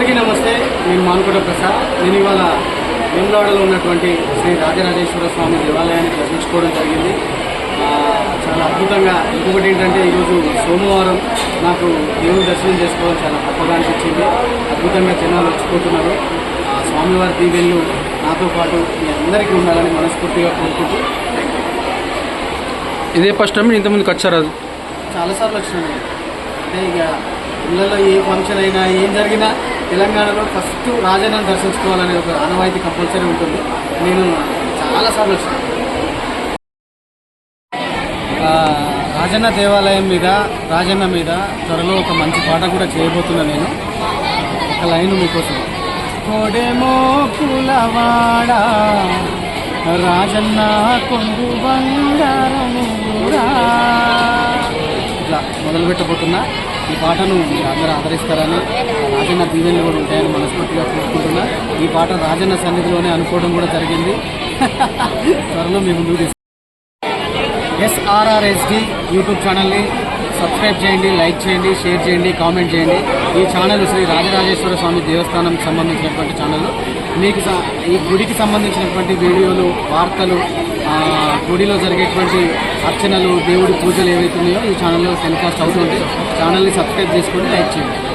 అందరికీ నమస్తే నేను మానుకోట ప్రసాద్. నేను ఇవాళ వేములవాడలో ఉన్నటువంటి శ్రీ రాజరాజేశ్వర స్వామి దేవాలయాన్ని దర్శించుకోవడం జరిగింది. చాలా అద్భుతంగా. ఇంకొకటి ఏంటంటే ఈరోజు సోమవారం నాకు దేవుని దర్శనం చేసుకోవడం చాలా గొప్పగా అనిపించింది అద్భుతంగా జనాలు వచ్చిపోతున్నారు. ఆ, స్వామివారి దీవెళ్ళు నాతో పాటు మీ అందరికీ ఉండాలని మనస్ఫూర్తిగా కోరుకుంటూ. ఇదే ఫస్ట్ టైం ఇంతకుముందుకు వచ్చారు? చాలాసార్లు వచ్చినాను అంటే ఇక ఇళ్ళలో ఏ ఫంక్షన్ అయినా ఏం జరిగినా తెలంగాణలో ఫస్ట్ రాజన్నను దర్శించుకోవాలనే ఒక ఆనవాయితీ కంపల్సరీ ఉంటుంది. నేను చాలాసార్లు వచ్చాను. రాజన్న దేవాలయం మీద రాజన్న మీద త్వరలో ఒక మంచి పాట కూడా చేయబోతున్నా నేను. ఒక లైన్ మీకోసం. కొడెమో కులవాడ రాజన్న కొంగు బంగారమురా మొదలుపెట్టబోతున్నా ఈ పాటను మీరు అందరూ ఆదరిస్తారని రాజన్న దీవెనలు కూడా ఉంటాయని మనస్ఫూర్తిగా కోరుకుంటున్నా. ఈ పాట రాజన్న సన్నిధిలోనే అనుకోవడం కూడా జరిగింది. త్వరలో మీ ముందుకు ఎస్ఆర్ఆర్ఎస్డి యూట్యూబ్ ఛానల్ని సబ్స్క్రైబ్ చేయండి లైక్ చేయండి షేర్ చేయండి కామెంట్ చేయండి. ఈ ఛానల్ శ్రీ రాజరాజేశ్వర స్వామి దేవస్థానంకి సంబంధించినటువంటి ఛానల్. మీకు ఈ గుడికి సంబంధించినటువంటి వీడియోలు వార్తలు గుడిలో జరిగేటువంటి అర్చనలు దేవుడి పూజలు ఏవైతే ఉన్నాయో ఈ ఛానల్లో టెలికాస్ట్ అవుతుంటే ఛానల్ని సబ్స్క్రైబ్ చేసుకొని లైక్ చేయండి.